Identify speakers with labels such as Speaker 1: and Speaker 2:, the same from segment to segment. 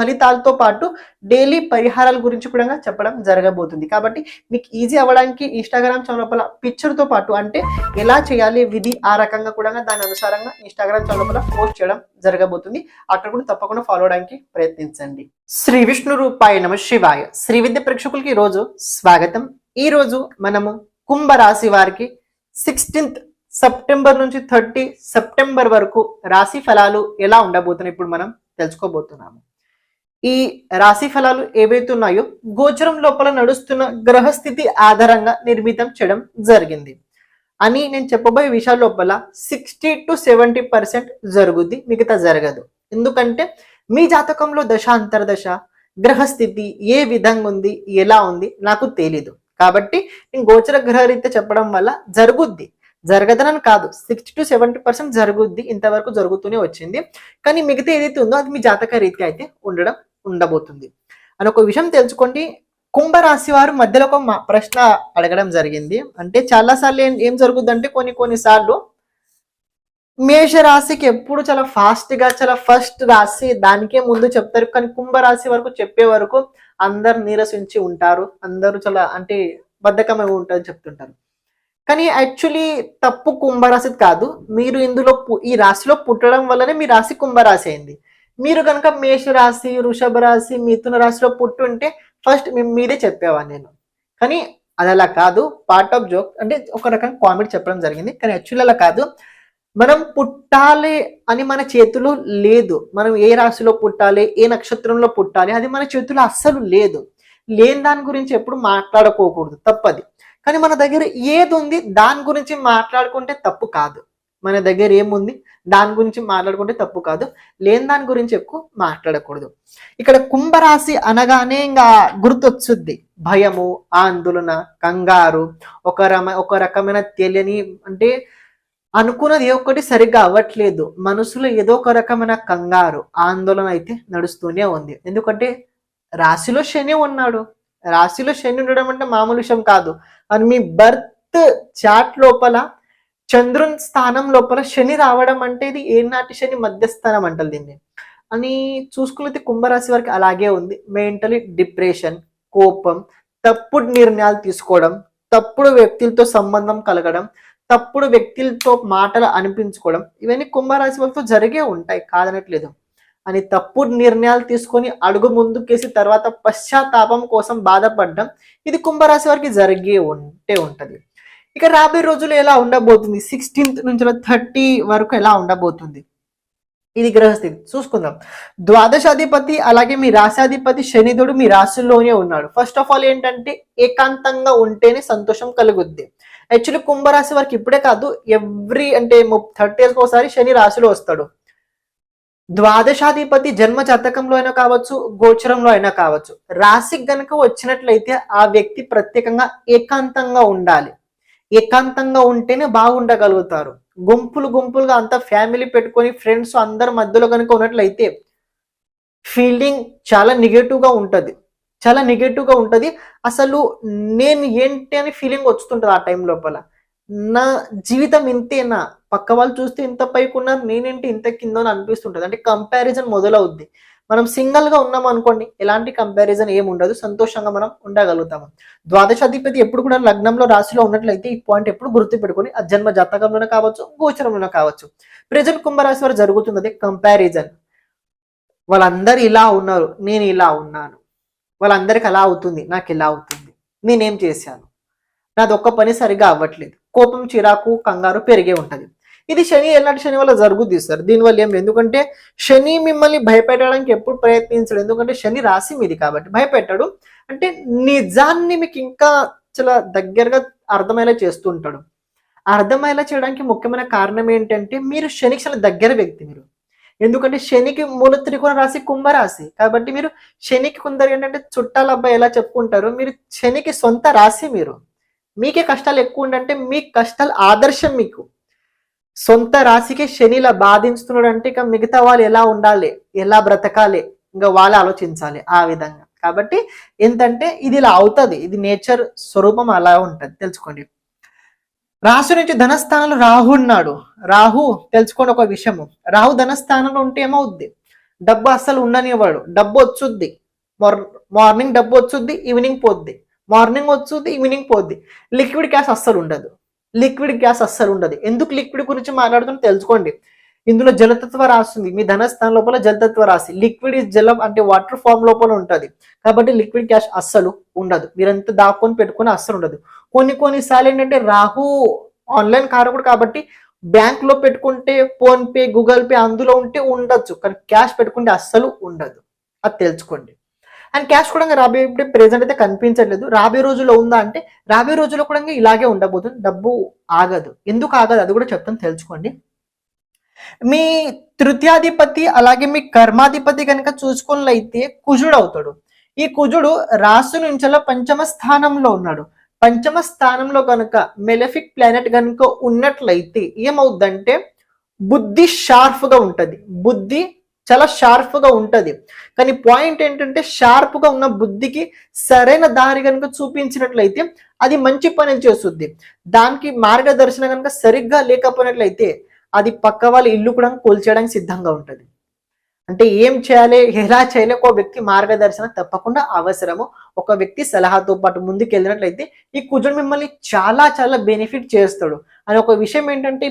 Speaker 1: ఫలితాలతో పాటు డైలీ పరిహారాల గురించి కూడా చెప్పడం జరగబోతుంది. కాబట్టి మీకు ఈజీ అవ్వడానికి ఇన్స్టాగ్రామ్ ఛానల్ లోపల తో పాటు అంటే ఎలా చేయాలి విధి ఆ రకంగా కూడా దాని అనుసారంగా ఇన్స్టాగ్రామ్ ఛానల్ లోపల పోస్ట్ చేయడం జరగబోతుంది. అక్కడ కూడా తప్పకుండా ఫాలో అవడానికి ప్రయత్నించండి. శ్రీ విష్ణు రూపాయ నమ శివాయ. శ్రీ విద్య ప్రేక్షకులకి ఈరోజు రోజు స్వాగతం. ఈ రోజు మనము కుంభ రాశి వారికి సిక్స్టీన్త్ సెప్టెంబర్ నుంచి థర్టీ సెప్టెంబర్ వరకు రాశి ఫలాలు ఎలా ఉండబోతున్నాయి ఇప్పుడు మనం తెలుసుకోబోతున్నాము. ఈ రాశి ఫలాలు ఏవైతే ఉన్నాయో గోచరం లోపల నడుస్తున్న గ్రహస్థితి ఆధారంగా నిర్మితం చేయడం జరిగింది. అని నేను చెప్పబోయే విషయాల లోపల సిక్స్టీ టు సెవెంటీ పర్సెంట్ జరుగుద్ది మిగతా జరగదు. ఎందుకంటే మీ జాతకంలో దశ అంతర్దశ గ్రహస్థితి ఏ విధంగా ఉంది ఎలా ఉంది నాకు తెలీదు. కాబట్టి నేను గోచర గ్రహరీత్యా చెప్పడం వల్ల జరుగుద్ది. జరగదనని కాదు సిక్స్టీ టు సెవెంటీ పర్సెంట్ జరుగుద్ది ఇంతవరకు జరుగుతూనే వచ్చింది. కానీ మిగతా ఏదైతే ఉందో అది మీ జాతక రీత్యా అయితే ఉండడం ఉండబోతుంది. అని ఒక విషయం తెలుసుకోండి. కుంభరాశి వారు మధ్యలో ఒక ప్రశ్న అడగడం జరిగింది. అంటే చాలా సార్లు ఏం ఏం జరుగుద్దంటే కొన్ని కొన్ని సార్లు మేష రాశికి ఎప్పుడు చాలా ఫాస్ట్గా చాలా ఫస్ట్ రాశి దానికే ముందు చెప్తారు. కానీ కుంభరాశి వరకు చెప్పే వరకు అందరు నీరసించి ఉంటారు. అందరూ చాలా అంటే బద్ధకమై ఉంటారని చెప్తుంటారు. కానీ యాక్చువల్లీ తప్పు కుంభరాశి కాదు. మీరు ఇందులో పు- ఈ రాశిలో పుట్టడం వల్లనే మీ రాశి కుంభరాశి అయింది. మీరు కనుక మేషరాశి వృషభ రాశి మిథున రాశిలో పుట్టుంటే ఫస్ట్ మీదే చెప్పేవాడిని నేను. కానీ అది అలా కాదు. పార్ట్ ఆఫ్ జోక్ అంటే ఒక రకం కామెడీ చెప్పడం జరిగింది. కానీ యాక్చువల్ అలా కాదు. మనం పుట్టాలి అని మన చేతిలో లేదు. మనం ఏ రాశిలో పుట్టాలి ఏ నక్షత్రంలో పుట్టాలి అది మన చేతిలో అస్సలు లేదు. లేని దాని గురించి ఎప్పుడు మాట్లాడుకోకూడదు. తప్పది. కానీ మన దగ్గర ఏది ఉంది దాని గురించి మాట్లాడుకుంటే తప్పు కాదు. మన దగ్గర ఏముంది? దాని గురించి మాట్లాడుకుంటే తప్పు కాదు. లేని దాని గురించి ఎక్కువ మాట్లాడకూడదు. ఇక్కడ కుంభరాశి అనగానే ఇంకా గుర్తొచ్చుద్ది. భయము ఆందోళన కంగారు ఒక రమ ఒక రకమైన తెలియని అంటే అనుకున్నది ఏ ఒక్కటి సరిగ్గా అవ్వట్లేదు. మనసులో ఏదో ఒక రకమైన కంగారు ఆందోళన అయితే నడుస్తూనే ఉంది. ఎందుకంటే రాశిలో శని ఉన్నాడు. రాశిలో శని ఉండడం అంటే మామూలు విషయం కాదు. అని మీ బర్త్ చాట్ లోపల చంద్రుని స్థానం లోపల శని రావడం అంటే ఇది ఏనాటి శని మధ్యస్థానం అంటారు దీన్ని. అని చూసుకున్నది కుంభరాశి వారికి అలాగే ఉంది. మెంటలీ డిప్రెషన్ కోపం తప్పుడు నిర్ణయాలు తీసుకోవడం తప్పుడు వ్యక్తులతో సంబంధం కలగడం తప్పుడు వ్యక్తులతో మాటలు అనిపించుకోవడం ఇవన్నీ కుంభరాశి వారితో జరిగే ఉంటాయి. కాదనట్లేదు. అని తప్పుడు నిర్ణయాలు తీసుకొని అడుగు ముందుకేసి తర్వాత పశ్చాత్తాపం కోసం బాధపడడం ఇది కుంభరాశి వారికి జరిగే ఉంటే ఉంటుంది. ఇక రాబోయే రోజులు ఎలా ఉండబోతుంది? సిక్స్టీన్త్ నుంచి థర్టీ వరకు ఎలా ఉండబోతుంది? ఇది గ్రహస్థితి. చూసుకుందాం. ద్వాదశాధిపతి అలాగే మీ రాశాధిపతి శనిదుడు మీ రాశుల్లోనే ఉన్నాడు. ఫస్ట్ ఆఫ్ ఆల్ ఏంటంటే ఏకాంతంగా ఉంటేనే సంతోషం కలుగుద్ది. యాక్చువల్లీ కుంభరాశి వారికి ఇప్పుడే కాదు ఎవ్రీ అంటే థర్టీ ఇయర్స్ ఒకసారి శని రాశిలో వస్తాడు. ద్వాదశాధిపతి జన్మ జాతకంలో అయినా కావచ్చు గోచరంలో అయినా కావచ్చు. రాశికి గనుక వచ్చినట్లయితే ఆ వ్యక్తి ప్రత్యేకంగా ఏకాంతంగా ఉండాలి. ఏకాంతంగా ఉంటేనే బాగుండగలుగుతారు. గుంపులు గుంపులుగా అంతా ఫ్యామిలీ పెట్టుకొని ఫ్రెండ్స్ అందరి మధ్యలో కనుక ఉన్నట్లయితే ఫీలింగ్ చాలా నెగటివ్గా ఉంటుంది. చాలా నెగటివ్గా ఉంటుంది. అసలు నేను ఏంటి అని ఫీలింగ్ వస్తుంటుంది ఆ టైం లోపల. నా జీవితం ఇంతేనా? పక్క వాళ్ళు చూస్తే ఇంత పైకి ఉన్నారు నేనేంటి ఇంత కింద అని అంటే కంపారిజన్ మొదలవుద్ది. మనం సింగిల్గా ఉన్నాం అనుకోండి ఎలాంటి కంపారిజన్ ఏమి ఉండదు. సంతోషంగా మనం ఉండగలుగుతాము. ద్వాదశాధిపతి ఎప్పుడు కూడా లగ్నంలో రాశిలో ఉన్నట్లయితే ఈ పాయింట్ ఎప్పుడు గుర్తు పెట్టుకొని అజన్మ జన్మ జాతకంలోనే కావచ్చు గోచరంలోనే కావచ్చు. ప్రజెంట్ కుంభరాశి వారు జరుగుతున్నది కంపారిజన్ వాళ్ళందరూ ఇలా ఉన్నారు నేను ఇలా ఉన్నాను. వాళ్ళందరికి అలా అవుతుంది నాకు ఇలా అవుతుంది నేనేం చేశాను? నాది ఒక్క పని సరిగా అవ్వట్లేదు. కోపం చిరాకు కంగారు పెరిగే ఉంటది. ఇది శని ఎలాంటి శని వల్ల జరుగుద్ది సార్. దీనివల్ల ఏం ఎందుకంటే శని మిమ్మల్ని భయపెట్టడానికి ఎప్పుడు ప్రయత్నించడు ఎందుకంటే శని రాశి మీది కాబట్టి భయపెట్టాడు. అంటే నిజాన్ని మీకు ఇంకా చాలా దగ్గరగా అర్థమయ్యేలా చేస్తుంటాడు అర్థమయ్యేలా చేయడానికి ముఖ్యమైన కారణం ఏంటంటే మీరు శనికి చాలా దగ్గర వ్యక్తి మీరు. ఎందుకంటే శనికి మూల త్రికోణ రాశి కుంభరాశి. కాబట్టి మీరు శనికి కొందరు ఏంటంటే చుట్టాల అబ్బాయి ఎలా చెప్పుకుంటారు? మీరు శనికి సొంత రాశి మీరు. మీకే కష్టాలు ఎక్కువ ఉండంటే మీ కష్టాలు ఆదర్శం మీకు. సొంత రాశికి శనిలా బాధిస్తున్నాడు అంటే ఇక మిగతా వాళ్ళు ఎలా ఉండాలి? ఎలా బ్రతకాలి? ఇంకా వాళ్ళు ఆలోచించాలి ఆ విధంగా. కాబట్టి ఏంటంటే ఇది ఇలా అవుతుంది. ఇది నేచర్ స్వరూపం అలా ఉంటుంది. తెలుసుకోండి. రాశి నుంచి ధనస్థానంలో రాహు ఉన్నాడు. రాహు తెలుసుకోండి ఒక విషయము. రాహు ధనస్థానంలో ఉంటే ఏమవుద్ది? డబ్బు అస్సలు ఉండనివ్వడు. డబ్బు వచ్చుద్ది. మార్నింగ్ డబ్బు వచ్చుద్ది ఈవినింగ్ పోద్ది. మార్నింగ్ వచ్చుద్ది ఈవినింగ్ పోద్ది. లిక్విడ్ క్యాష్ అస్సలు ఉండదు. లిక్విడ్ గ్యాస్ అస్సలు ఉండదు. ఎందుకు లిక్విడ్ గురించి మాట్లాడుతున్నా తెలుసుకోండి. ఇందులో జలతత్వ రాశి ఉంది మీ ధనస్థానం లోపల జలతత్వ రాసి లిక్విడ్ ఇస్ జలం అంటే వాటర్ ఫామ్ లోపల ఉంటుంది. కాబట్టి లిక్విడ్ గ్యాస్ అస్సలు ఉండదు. మీరంతా దాక్కొని పెట్టుకొని అస్సలు ఉండదు. కొన్ని కొన్నిసార్లు ఏంటంటే రాహు ఆన్లైన్ కారకుడు కాబట్టి బ్యాంక్లో పెట్టుకుంటే ఫోన్ పే గూగుల్ పే అందులో ఉంటే ఉండొచ్చు. కానీ క్యాష్ పెట్టుకుంటే అస్సలు ఉండదు. అది తెలుసుకోండి. అండ్ క్యాష్ కూడా రాబోయే ఇప్పుడు ప్రెసెంట్ అయితే కనిపించట్లేదు. రాబోయే రోజుల్లో ఉందా అంటే రాబోయే రోజుల్లో కూడా ఇలాగే ఉండబోతుంది. డబ్బు ఆగదు. ఎందుకు ఆగదు? అది కూడా చెప్తాను తెలుసుకోండి. మీ తృతీయాధిపతి అలాగే మీ కర్మాధిపతి కనుక చూసుకున్నట్లయితే కుజుడు అవుతాడు. ఈ కుజుడు రాసు నుంచి పంచమ స్థానంలో ఉన్నాడు. పంచమ స్థానంలో కనుక మెలఫిక్ ప్లానెట్ కనుక ఉన్నట్లయితే ఏమవుద్దంటే బుద్ధి షార్ప్గా బుద్ధి చాలా షార్ప్గా ఉంటది. కానీ పాయింట్ ఏంటంటే షార్ప్గా ఉన్న బుద్ధికి సరైన దారి కనుక చూపించినట్లయితే అది మంచి పనులు చేస్తుంది. దానికి మార్గదర్శనం కనుక సరిగ్గా లేకపోయినట్లయితే అది పక్క వాళ్ళ ఇల్లు కూడా కోల్చేయడానికి సిద్ధంగా ఉంటుంది. అంటే ఏం చేయాలి? ఎలా చేయాలి? ఒక వ్యక్తి మార్గదర్శనం తప్పకుండా అవసరము. ఒక వ్యక్తి సలహాతో పాటు ముందుకు వెళ్ళినట్లయితే ఈ కుజుడు మిమ్మల్ని చాలా చాలా బెనిఫిట్ చేస్తాడు. అని ఒక విషయం ఏంటంటే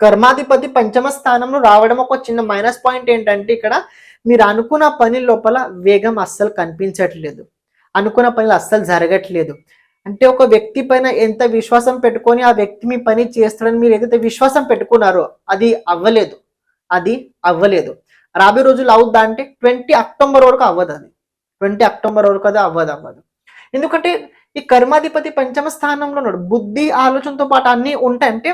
Speaker 1: కర్మాధిపతి పంచమ స్థానంలో రావడం ఒక చిన్న మైనస్ పాయింట్ ఏంటంటే ఇక్కడ మీరు అనుకున్న పని లోపల వేగం అస్సలు కనిపించట్లేదు. అనుకున్న పనులు అస్సలు జరగట్లేదు. అంటే ఒక వ్యక్తి పైన ఎంత విశ్వాసం పెట్టుకొని ఆ వ్యక్తి మీ పని చేస్తాడని మీరు ఏదైతే విశ్వాసం పెట్టుకున్నారో అది అవ్వలేదు. అది అవ్వలేదు. రాబోయే రోజులు అవుద్దా అంటే ట్వంటీ అక్టోబర్ వరకు అవ్వదు అది. ట్వంటీ అక్టోబర్ వరకు అది అవ్వదు అవ్వదు. ఎందుకంటే ఈ కర్మాధిపతి పంచమ స్థానంలో ఉన్నాడు. బుద్ధి ఆలోచనతో పాటు అన్నీ ఉంటాయి. అంటే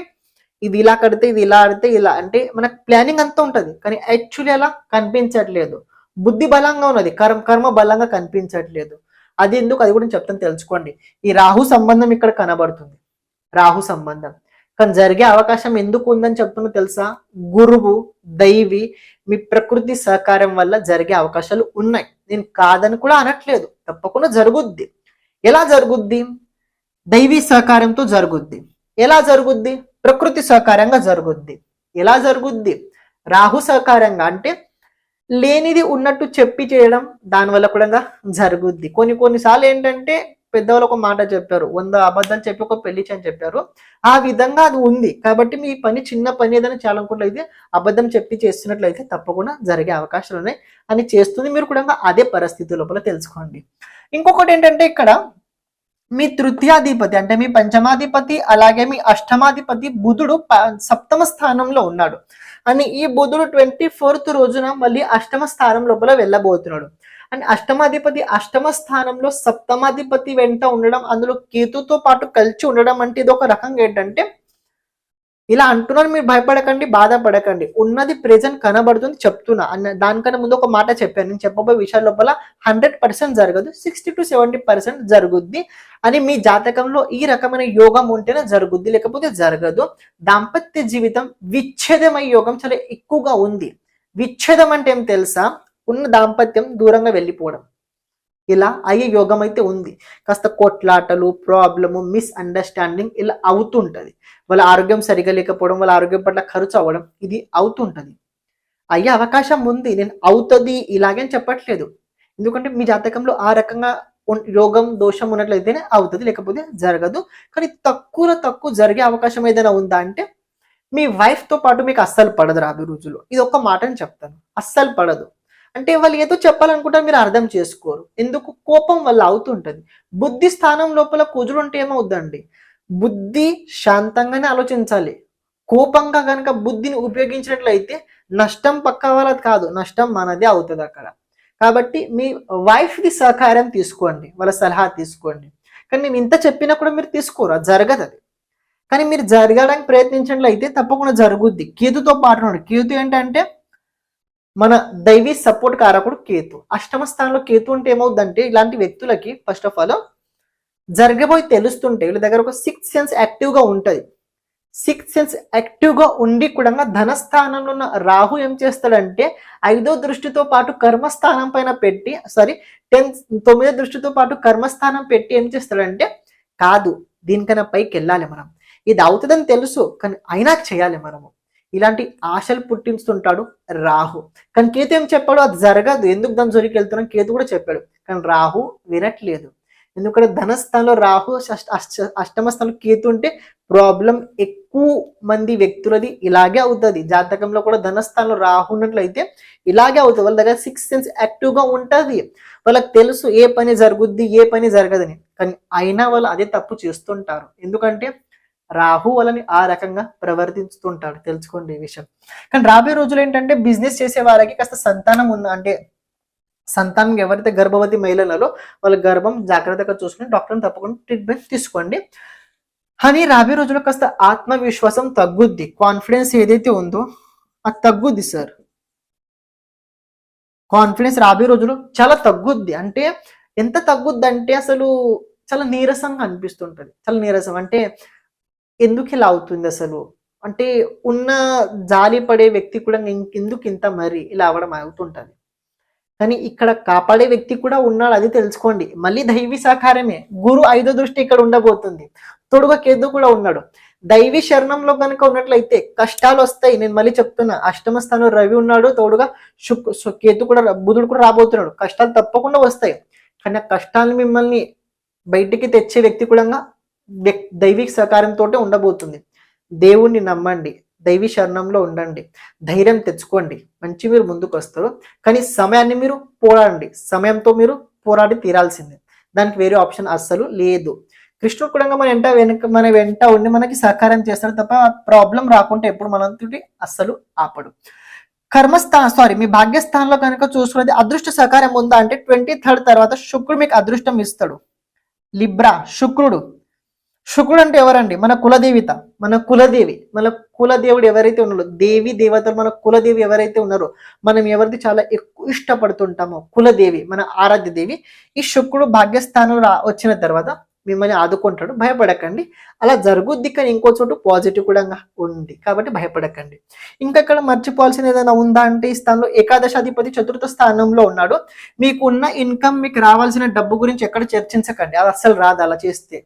Speaker 1: ఇది ఇలా కడితే ఇది ఇలా ఆడితే ఇలా అంటే మనకు ప్లానింగ్ అంతా ఉంటుంది. కానీ యాక్చువల్లీ అలా కనిపించట్లేదు. బుద్ధి బలంగా ఉన్నది. కర్మ కర్మ బలంగా కనిపించట్లేదు. అది ఎందుకు? అది కూడా నేను చెప్తాను తెలుసుకోండి. ఈ రాహు సంబంధం ఇక్కడ కనబడుతుంది. రాహు సంబంధం. కానీ జరిగే అవకాశం ఎందుకు ఉందని చెప్తున్నా తెలుసా? గురువు దైవి మీ ప్రకృతి సహకారం వల్ల జరిగే అవకాశాలు ఉన్నాయి. నేను కాదని కూడా అనట్లేదు. తప్పకుండా జరుగుద్ది. ఎలా జరుగుద్ది? దైవీ సహకారంతో జరుగుద్ది. ఎలా జరుగుద్ది? ప్రకృతి సహకారంగా జరుగుద్ది. ఎలా జరుగుద్ది? రాహు సహకారంగా అంటే లేనిది ఉన్నట్టు చెప్పి చేయడం దానివల్ల కూడా జరుగుద్ది. కొన్ని కొన్నిసార్లు ఏంటంటే పెద్దవాళ్ళు ఒక మాట చెప్పారు వంద అబద్ధాలు చెప్పి ఒక పెళ్ళి అని చెప్పారు. ఆ విధంగా అది ఉంది. కాబట్టి మీ పని చిన్న పని ఏదైనా చేయాలనుకున్నట్లయితే అబద్ధం చెప్పి చేస్తున్నట్లయితే తప్పకుండా జరిగే అవకాశాలు ఉన్నాయి. అని చేస్తుంది. మీరు కూడా అదే పరిస్థితి లోపల తెలుసుకోండి. ఇంకొకటి ఏంటంటే ఇక్కడ మీ తృతీయాధిపతి అంటే మీ పంచమాధిపతి అలాగే మీ అష్టమాధిపతి బుధుడు సప్తమ స్థానంలో ఉన్నాడు. అని ఈ బుధుడు ట్వంటీ ఫోర్త్ రోజున మళ్ళీ అష్టమ స్థానం లోపల వెళ్ళబోతున్నాడు. అండ్ అష్టమాధిపతి అష్టమ స్థానంలో సప్తమాధిపతి వెంట ఉండడం అందులో కేతుతో పాటు కలిసి ఉండడం అంటే ఇది ఒక రకంగా ఏంటంటే ఇలా అంటున్నారు మీరు భయపడకండి బాధపడకండి. ఉన్నది ప్రెజెంట్ కనబడుతుంది చెప్తున్నా. అన్న దానికన్నా ముందు ఒక మాట చెప్పాను. నేను చెప్పబోయే విషయాల లోపల హండ్రెడ్ పర్సెంట్ జరగదు సిక్స్టీ టు సెవెంటీ పర్సెంట్ జరుగుద్ది అని మీ జాతకంలో ఈ రకమైన యోగం ఉంటేనే జరుగుద్ది లేకపోతే జరగదు. దాంపత్య జీవితం విచ్ఛేదమయ్యే యోగం చాలా ఎక్కువగా ఉంది. విచ్ఛేదం అంటే ఏం తెలుసా? ఉన్న దాంపత్యం దూరంగా వెళ్ళిపోవడం. ఇలా అయ్యే యోగం అయితే ఉంది. కాస్త కొట్లాటలు ప్రాబ్లము మిస్అండర్స్టాండింగ్ ఇలా అవుతుంటది. వాళ్ళ ఆరోగ్యం సరిగా లేకపోవడం వాళ్ళ ఆరోగ్యం పట్ల ఖర్చు అవ్వడం ఇది అవుతుంటది. అయ్యే అవకాశం ఉంది. నేను అవుతుంది ఇలాగే చెప్పట్లేదు. ఎందుకంటే మీ జాతకంలో ఆ రకంగా యోగం దోషం ఉన్నట్లయితేనే అవుతుంది లేకపోతే జరగదు. కానీ తక్కువలో తక్కువ జరిగే అవకాశం ఏదైనా ఉందా అంటే మీ వైఫ్తో పాటు మీకు అస్సలు పడదు రాబోయే రోజుల్లో. ఇది ఒక్క మాటని చెప్తాను. అస్సలు పడదు. అంటే వాళ్ళు ఏదో చెప్పాలనుకుంటారు మీరు అర్థం చేసుకోరు. ఎందుకు? కోపం వల్ల అవుతుంటది. బుద్ధి స్థానం లోపల కుజుడు ఉంటే ఏమవుద్దండి? బుద్ధి శాంతంగానే ఆలోచించాలి. కోపంగా కనుక బుద్ధిని ఉపయోగించినట్లయితే నష్టం పక్క వాళ్ళది కాదు. నష్టం మనదే అవుతుంది అక్కడ. కాబట్టి మీ వైఫ్ది సహకారం తీసుకోండి. వాళ్ళ సలహా తీసుకోండి. కానీ నేను ఇంత చెప్పినా కూడా మీరు తీసుకోరు. అది జరగదు అది. కానీ మీరు జరగడానికి ప్రయత్నించినట్లయితే తప్పకుండా జరుగుద్ది. కేతుతో పాటు కేతు ఏంటంటే మన దైవీ సపోర్ట్ కారకుడు కేతు. అష్టమ స్థానంలో కేతు అంటే ఏమవుద్దంటే ఇలాంటి వ్యక్తులకి ఫస్ట్ ఆఫ్ ఆల్ జరగబోయి తెలుస్తుంటే వీళ్ళ దగ్గర ఒక సిక్స్ సెన్స్ యాక్టివ్గా ఉంటుంది. సిక్స్ సెన్స్ యాక్టివ్గా ఉండి కూడా ధనస్థానంలో ఉన్న రాహు ఏం చేస్తాడంటే ఐదో దృష్టితో పాటు కర్మస్థానం పైన పెట్టి సారీ టెన్ తొమ్మిదో దృష్టితో పాటు కర్మస్థానం పెట్టి ఏం చేస్తాడంటే కాదు దీనికన్నా పైకి వెళ్ళాలి మనం. ఇది అవుతుందని తెలుసు కానీ అయినా చేయాలి మనము. ఇలాంటి ఆశలు పుట్టిస్తుంటాడు రాహు. కానీ కేతు ఏం చెప్పాడు? అది జరగదు. ఎందుకు దాని జోలికి వెళ్తున్నాం కేతు కూడా చెప్పాడు. కానీ రాహు వినట్లేదు. ఎందుకంటే ధనస్థానంలో రాహు అష్ట అష్ట- అష్టమ స్థానంలో కేతు ఉంటే ప్రాబ్లం ఎక్కువ మంది వ్యక్తులది ఇలాగే అవుతుంది. జాతకంలో కూడా ధనస్థానంలో రాహు ఉన్నట్లయితే ఇలాగే అవుతుంది. వాళ్ళ దగ్గర సిక్స్ సెన్స్ యాక్టివ్గా ఉంటుంది. వాళ్ళకి తెలుసు ఏ పని జరుగుద్ది ఏ పని జరగదని. కానీ అయినా వాళ్ళు అదే తప్పు చేస్తుంటారు. ఎందుకంటే రాహు వాళ్ళని ఆ రకంగా ప్రవర్తిస్తుంటాడు. తెలుసుకోండి ఈ విషయం. కానీ రాబోయే రోజులు ఏంటంటే బిజినెస్ చేసే వారికి కాస్త సంతానం ఉందా అంటే సంతానం ఎవరైతే గర్భవతి మహిళలలో వాళ్ళ గర్భం జాగ్రత్తగా చూసుకుని డాక్టర్ని తప్పకుండా ట్రీట్మెంట్ తీసుకోండి. కానీ రాబోయే రోజుల్లో కాస్త ఆత్మవిశ్వాసం తగ్గుద్ది. కాన్ఫిడెన్స్ ఏదైతే ఉందో అది తగ్గుద్ది సార్ కాన్ఫిడెన్స్ రాబోయే రోజులు చాలా తగ్గుద్ది. అంటే ఎంత తగ్గుద్ది అంటే అసలు చాలా నీరసంగా అనిపిస్తుంటది. చాలా నీరసం. అంటే ఎందుకు ఇలా అవుతుంది అసలు? అంటే ఉన్న జాలి పడే వ్యక్తి కూడా ఇంకెందుకు ఇంత మరి ఇలా అవ్వడం అవుతుంటది? కానీ ఇక్కడ కాపాడే వ్యక్తి కూడా ఉన్నాడు అది తెలుసుకోండి. మళ్ళీ దైవీ సహకారమే గురు ఐదో దృష్టి ఇక్కడ ఉండబోతుంది. తొడుగ కేతు కూడా ఉన్నాడు. దైవీ శరణంలో కనుక ఉన్నట్లయితే కష్టాలు వస్తాయి. నేను మళ్ళీ చెప్తున్నా. అష్టమ స్థానం రవి ఉన్నాడు. తోడుగా శుక్ కేతు కూడా బుధుడు కూడా రాబోతున్నాడు. కష్టాలు తప్పకుండా వస్తాయి. కానీ ఆ కష్టాలను మిమ్మల్ని బయటికి తెచ్చే వ్యక్తి కూడా దైవిక సహకారంతో ఉండబోతుంది. దేవుణ్ణి నమ్మండి. దైవీ శరణంలో ఉండండి. ధైర్యం తెచ్చుకోండి. మంచి మీరు ముందుకు వస్తారు కానీ సమయాన్ని మీరు పోరాడండి. సమయంతో మీరు పోరాడి తీరాల్సిందే. దానికి వేరే ఆప్షన్ అస్సలు లేదు. కృష్ణుడు కూడా మన వెంట వెనక మన వెంట ఉండి మనకి సహకారం చేస్తాడు తప్ప ప్రాబ్లం రాకుండా ఎప్పుడు మనంతటి అస్సలు ఆపడు. కర్మస్థా సారీ మీ భాగ్యస్థానంలో కనుక చూసుకున్నది అదృష్ట సహకారం ఉందా అంటే ట్వంటీ థర్డ్ తర్వాత శుక్రుడు మీకు అదృష్టం ఇస్తాడు. లిబ్రా శుక్రుడు. శుక్రుడు అంటే ఎవరండి? మన కులదేవిత మన కులదేవి మన కులదేవుడు ఎవరైతే ఉన్నారో దేవి దేవతలు మన కులదేవి ఎవరైతే ఉన్నారో మనం ఎవరిది చాలా ఎక్కువ ఇష్టపడుతుంటామో కులదేవి మన ఆరాధ్య దేవి ఈ శుక్రుడు భాగ్యస్థానంలో వచ్చిన తర్వాత మిమ్మల్ని ఆదుకుంటాడు. భయపడకండి. అలా జరుగుద్ది కానీ ఇంకో చోటు పాజిటివ్ కూడా ఉంది కాబట్టి భయపడకండి. ఇంకా ఇక్కడ మర్చిపోవాల్సిన ఏదైనా ఉందా అంటే ఈ స్థానంలో ఏకాదశాధిపతి చతుర్థ స్థానంలో ఉన్నాడు. మీకు ఉన్న ఇన్కమ్ మీకు రావాల్సిన డబ్బు గురించి ఎక్కడ చర్చించకండి. అది అస్సలు రాదు అలా చేస్తే.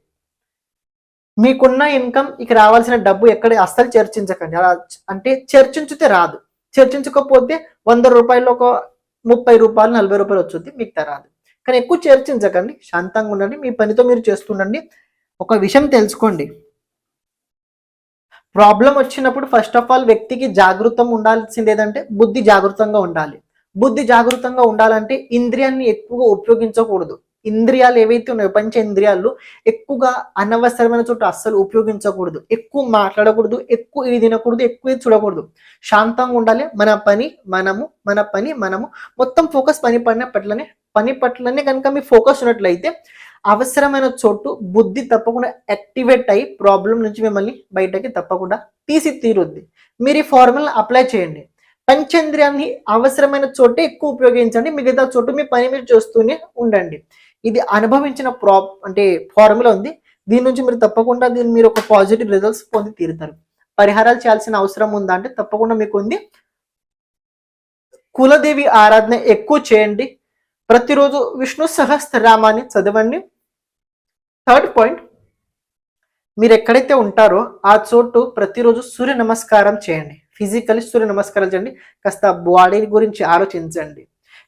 Speaker 1: మీకున్న ఇన్కమ్ ఇక రావాల్సిన డబ్బు ఎక్కడ అస్సలు చర్చించకండి. అలా అంటే చర్చించితే రాదు. చర్చించకపోతే వంద రూపాయలు ఒక ముప్పై రూపాయలు నలభై రూపాయలు వచ్చింది మీకు రాదు. కానీ ఎక్కువ చర్చించకండి. శాంతంగా ఉండండి. మీ పనితో మీరు చేస్తుండండి. ఒక విషయం తెలుసుకోండి. ప్రాబ్లం వచ్చినప్పుడు ఫస్ట్ ఆఫ్ ఆల్ వ్యక్తికి జాగృతం ఉండాల్సింది ఏదంటే బుద్ధి జాగృతంగా ఉండాలి. బుద్ధి జాగృతంగా ఉండాలంటే ఇంద్రియాన్ని ఎక్కువగా ఉపయోగించకూడదు. ఇంద్రియాలు ఏవైతే ఉన్నాయో పంచ ఇంద్రియాలు ఎక్కువగా అనవసరమైన చోట అస్సలు ఉపయోగించకూడదు. ఎక్కువ మాట్లాడకూడదు ఎక్కువ ఇది తినకూడదు ఎక్కువ ఇది చూడకూడదు. శాంతంగా ఉండాలి. మన పని మనము మన పని మనము. మొత్తం ఫోకస్ పని పడిన పట్లనే పని పట్లనే కనుక మీ ఫోకస్ ఉన్నట్లయితే అవసరమైన చోటు బుద్ధి తప్పకుండా యాక్టివేట్ అయ్యి ప్రాబ్లం నుంచి మిమ్మల్ని బయటకి తప్పకుండా తీసి తీరుద్ది మీరు ఈ ఫార్ములా అప్లై చేయండి. పంచేంద్రియాన్ని అవసరమైన చోటే ఎక్కువ ఉపయోగించండి. మిగతా చోటు మీ పని మీరు చేస్తూనే ఉండండి. ఇది అనుభవించిన ప్రా అంటే ఫార్ములా ఉంది. దీని నుంచి మీరు తప్పకుండా దీన్ని మీరు ఒక పాజిటివ్ రిజల్ట్స్ పొంది తీరుతారు. పరిహారాలు చేయాల్సిన అవసరం ఉందా అంటే తప్పకుండా మీకు ఉంది. కులదేవి ఆరాధన ఎక్కువ చేయండి. ప్రతిరోజు విష్ణు సహస్రనామాన్ని చదవండి. థర్డ్ పాయింట్ మీరు ఎక్కడైతే ఉంటారో ఆ చోటు ప్రతిరోజు సూర్య నమస్కారం చేయండి. ఫిజికల్లీ సూర్య నమస్కారం చేయండి. కాస్త బాడీ గురించి ఆలోచించండి.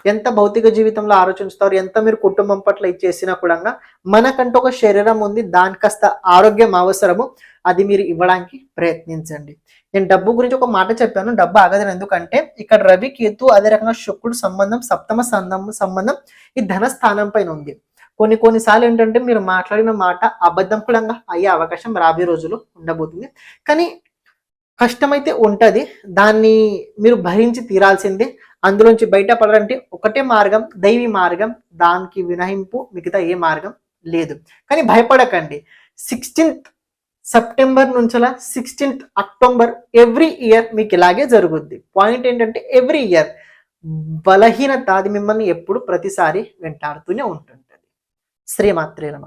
Speaker 1: ఎంత భౌతిక జీవితంలో ఆలోచిస్తారు ఎంత మీరు కుటుంబం పట్ల ఇచ్చేసినా కూడా మనకంటూ ఒక శరీరం ఉంది దాని కాస్త ఆరోగ్యం అవసరము అది మీరు ఇవ్వడానికి ప్రయత్నించండి. నేను డబ్బు గురించి ఒక మాట చెప్పాను డబ్బు ఆగదని ఎందుకంటే ఇక్కడ రవి కేతు అదే రకంగా శుక్రుడు సంబంధం సప్తమ సంబంధం సంబంధం ఈ ధన స్థానం పైన ఉంది. కొన్ని కొన్నిసార్లు ఏంటంటే మీరు మాట్లాడిన మాట అబద్ధం కూడా అయ్యే అవకాశం రాబోయే రోజులు ఉండబోతుంది. కానీ కష్టమైతే ఉంటుంది దాన్ని మీరు భరించి తీరాల్సిందే అందులోంచి బయటపడాలంటే ఒకటే మార్గం దైవీ మార్గం దానికి వినహింపు మిగతా ఏ మార్గం లేదు. కానీ భయపడకండి. సిక్స్టీన్త్ సెప్టెంబర్ నుంచలా సిక్స్టీన్త్ అక్టోబర్ ఎవ్రీ ఇయర్ మీకు ఇలాగే జరుగుద్ది. పాయింట్ ఏంటంటే ఎవ్రీ ఇయర్ బలహీనత అది మిమ్మల్ని ఎప్పుడు ప్రతిసారి వెంటాడుతూనే ఉంటుంటుంది. శ్రీమాత్రే నమ.